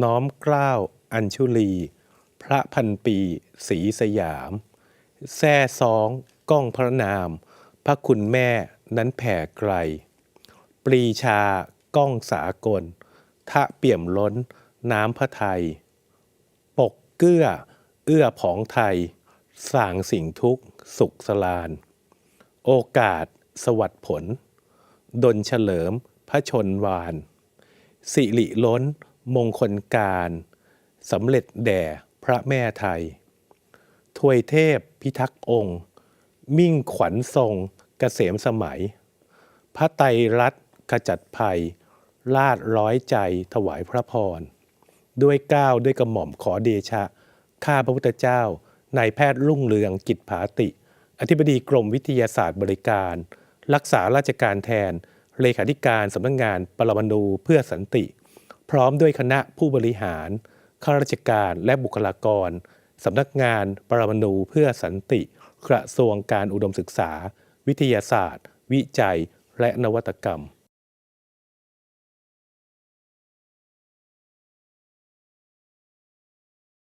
น้อมเกล้าวอัญชุลี พระพันปีศรีสยามแซ่ซองก้องพระนาม พระคุณแม่นั้นแผ่ไกล ปรีชาก้องสากล ทะเปี่ยมล้นน้ำพระไทย ปกเกื้อ เอื้อผองไทยสร้างสิ่งทุกข์สุขสลาน โอกาสสวัสดผลดลเฉลิมพระชนวาน สิริล้น มงคลการสำเร็จแด่พระแม่ไทยทวยเทพพิทักษ์องค์ มิ่งขวัญทรงเกษมสมัย พระไตรรัตขจัดภัย ลาดร้อยใจถวายพระพร ด้วยก้าวด้วยกระหม่อมขอเดชะ ข้าพระพุทธเจ้านายแพทย์รุ่งเรืองกิจผาติ อธิบดีกรมวิทยาศาสตร์บริการ รักษาราชการแทน เลขาธิการสำนักงานปรมาณูเพื่อสันติ พร้อมด้วยคณะผู้บริหาร ข้าราชการและบุคลากรสำนักงานปรมาณูเพื่อสันติ กระทรวงการอุดมศึกษา วิทยาศาสตร์ วิจัย และนวัตกรรม